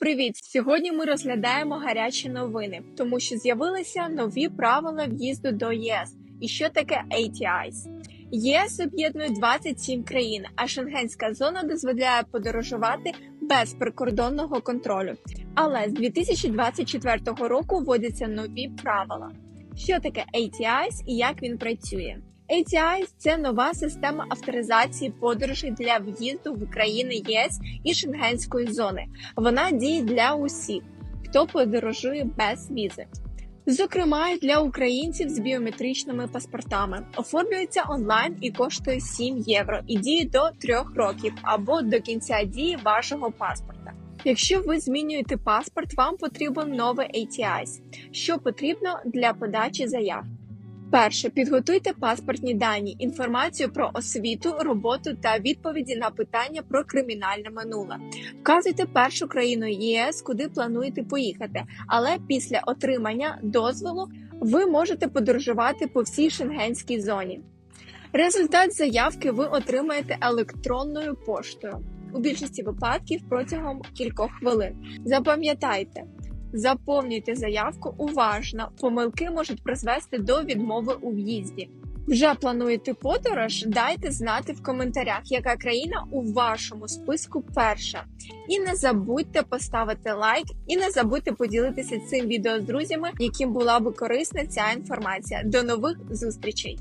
Привіт! Сьогодні ми розглядаємо гарячі новини, тому що з'явилися нові правила в'їзду до ЄС. І що таке ATIs? ЄС об'єднує 27 країн, а Шенгенська зона дозволяє подорожувати без прикордонного контролю. Але з 2024 року вводяться нові правила. Що таке ATIs і як він працює? ATIs – це нова система авторизації подорожей для в'їзду в країни ЄС і Шенгенської зони. Вона діє для усіх, хто подорожує без візи. Зокрема, для українців з біометричними паспортами оформлюється онлайн і коштує 7 євро і діє до 3 років або до кінця дії вашого паспорта. Якщо ви змінюєте паспорт, вам потрібен новий ATIs. Що потрібно для подачі заяв? Перше, підготуйте паспортні дані, інформацію про освіту, роботу та відповіді на питання про кримінальне минуле. Вказуйте першу країну ЄС, куди плануєте поїхати, але після отримання дозволу ви можете подорожувати по всій шенгенській зоні. Результат заявки ви отримаєте електронною поштою у більшості випадків протягом кількох хвилин. Запам'ятайте. Заповнюйте заявку уважно. Помилки можуть призвести до відмови у в'їзді. Вже плануєте подорож? Дайте знати в коментарях, яка країна у вашому списку перша. І не забудьте поставити лайк, і не забудьте поділитися цим відео з друзями, яким була би корисна ця інформація. До нових зустрічей!